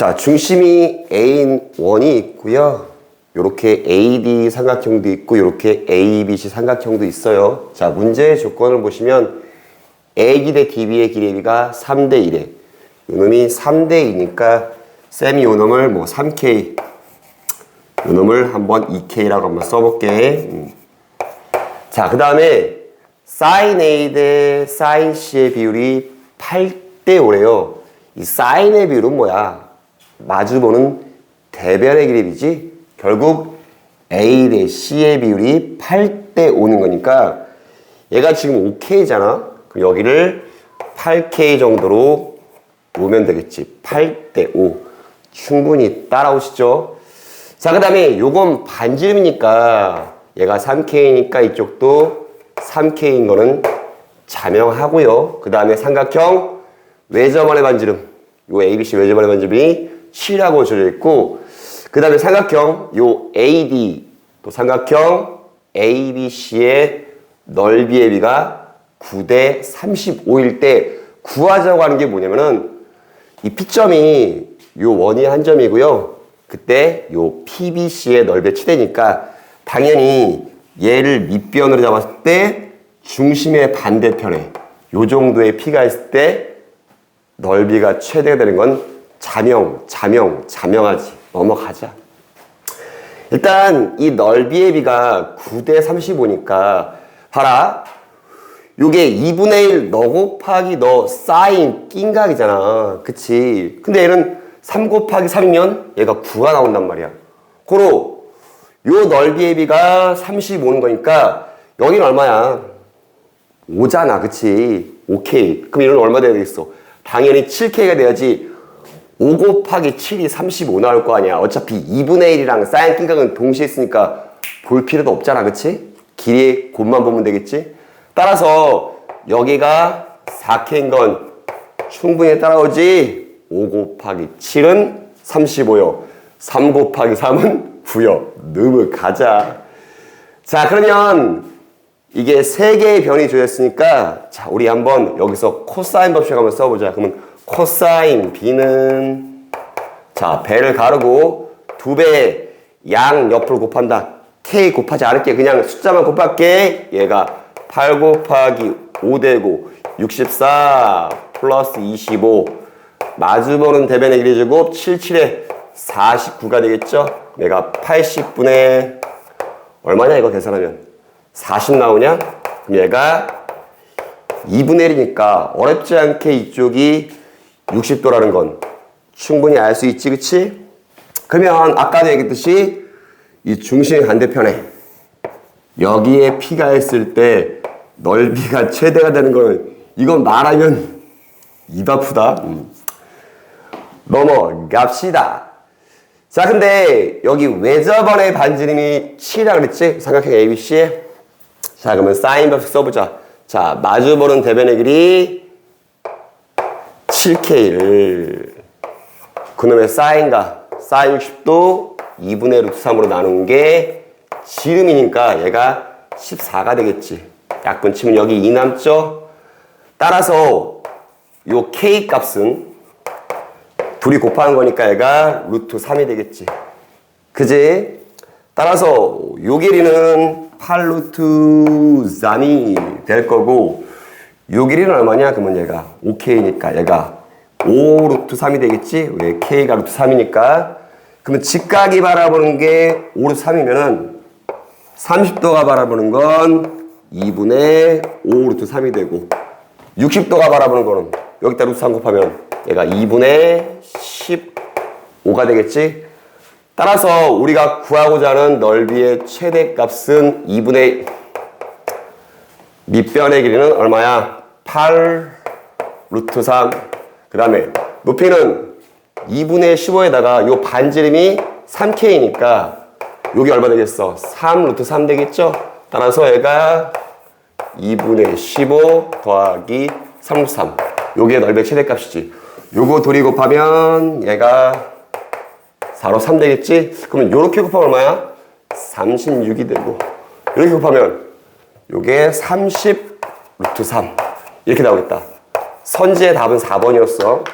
자, 중심이 A인 원이 있고요. 요렇게 AD 삼각형도 있고 요렇게 ABC 삼각형도 있어요. 자, 문제의 조건을 보시면 AD 대 DB의 길이가 3대 1에 요놈이 3대 2니까 쌤이 요놈을 뭐 3K 요놈을 한번 2K라고 한번 써볼게. 음. 자, 그 다음에 sin A 대 sin C의 비율이 8대 5래요. 이 sin의 비율은 뭐야? 마주보는 대변의 길이지. 결국 A 대 C의 비율이 8대 5는 거니까 얘가 지금 5K잖아. 그럼 여기를 8K 정도로 놓으면 되겠지. 8대 5. 충분히 따라오시죠. 자, 그 다음에 요건 반지름이니까 얘가 3K니까 이쪽도 3K인 거는 자명하고요. 그 다음에 삼각형 외접원의 반지름. 요 ABC 외접원의 반지름이 7이라고 줘져 있고 그 다음에 삼각형 요 AD 또 삼각형 ABC의 넓이의 비가 9대 35일 때 구하자고 하는 게 뭐냐면은 이 P점이 요 원이 한 점이고요. 그때 요 PBC의 넓이의 최대니까 당연히 얘를 밑변으로 잡았을 때 중심의 반대편에 요 정도의 P가 있을 때 넓이가 최대가 되는 건 자명, 자명, 자명하지. 넘어가자. 일단 이 넓이의 비가 9대 35니까 봐라. 요게 2분의 1 너 곱하기 너 사인 낀각이잖아. 그치? 근데 얘는 3 곱하기 3이면 얘가 9가 나온단 말이야. 고로 요 넓이의 비가 35는 거니까 여기는 얼마야? 5잖아. 그치? 오케이. 그럼 얘는 얼마 돼야 되겠어? 당연히 7K가 돼야지 5 곱하기 7이 35 나올 거 아니야. 어차피 2분의 1이랑 사인 낀각은 동시에 있으니까 볼 필요도 없잖아. 그치? 길이의 곱만 보면 되겠지? 따라서 여기가 4K인 건 충분히 따라오지. 5 곱하기 7은 35요. 3 곱하기 3은 9요. 넘어가자. 자, 그러면 이게 세 개의 변이 주어졌으니까 자, 우리 한번 여기서 코사인 법칙 한번 써보자. 그러면 코사인 B는 자, 배를 가르고 두 배 양 옆을 곱한다. K 곱하지 않을게. 그냥 숫자만 곱할게. 얘가 8 곱하기 5 되고 64 플러스 25 마주보는 대변의 길이 제곱 77에 49가 되겠죠? 내가 80분의 얼마냐 이거 계산하면 40 나오냐? 그럼 얘가 2분의 1이니까 어렵지 않게 이쪽이 60도라는 건 충분히 알 수 있지 그치? 그러면 아까도 얘기했듯이 이 중심 반대편에 여기에 P가 있을 때 넓이가 최대가 되는 거는 이건 말하면 입 아프다. 음. 넘어갑시다. 자, 근데 여기 외접원의 반지름이 7이라 그랬지? 삼각형 ABC에. 자, 그러면 사인 법칙 써보자. 자, 마주보는 대변의 길이 7K를 그놈의 사인과 사인 60도 2분의 루트 3으로 나눈 게 지름이니까 얘가 14가 되겠지. 약분 치면 여기 2 남죠? 따라서 요 K 값은 둘이 곱하는 거니까 얘가 루트 3이 되겠지. 그지? 따라서 요 길이는 8루트 3이 될 거고 요 길이는 얼마냐? 그러면 얘가 5K니까 얘가 5 루트 3이 되겠지? 왜 K가 루트 3이니까 그러면 직각이 바라보는 게 5 루트 3이면은 30도가 바라보는 건 2분의 5 루트 3이 되고 60도가 바라보는 거는 여기다 루트 3 곱하면 얘가 2분의 15가 되겠지? 따라서 우리가 구하고자 하는 넓이의 최대값은 2분의 밑변의 길이는 얼마야? 8 루트 3. 그 다음에 높이는 2분의 15에다가 요 반지름이 3K니까 여기 얼마 되겠어? 3 루트 3 되겠죠? 따라서 얘가 2분의 15 더하기 3 루트 3. 요게 넓이의 최대값이지. 요거 둘이 곱하면 얘가 4로 3 되겠지? 그러면 요렇게 곱하면 얼마야? 36이 되고 이렇게 곱하면 요게 30 루트 3 이렇게 나오겠다. 선지의 답은 4번이었어.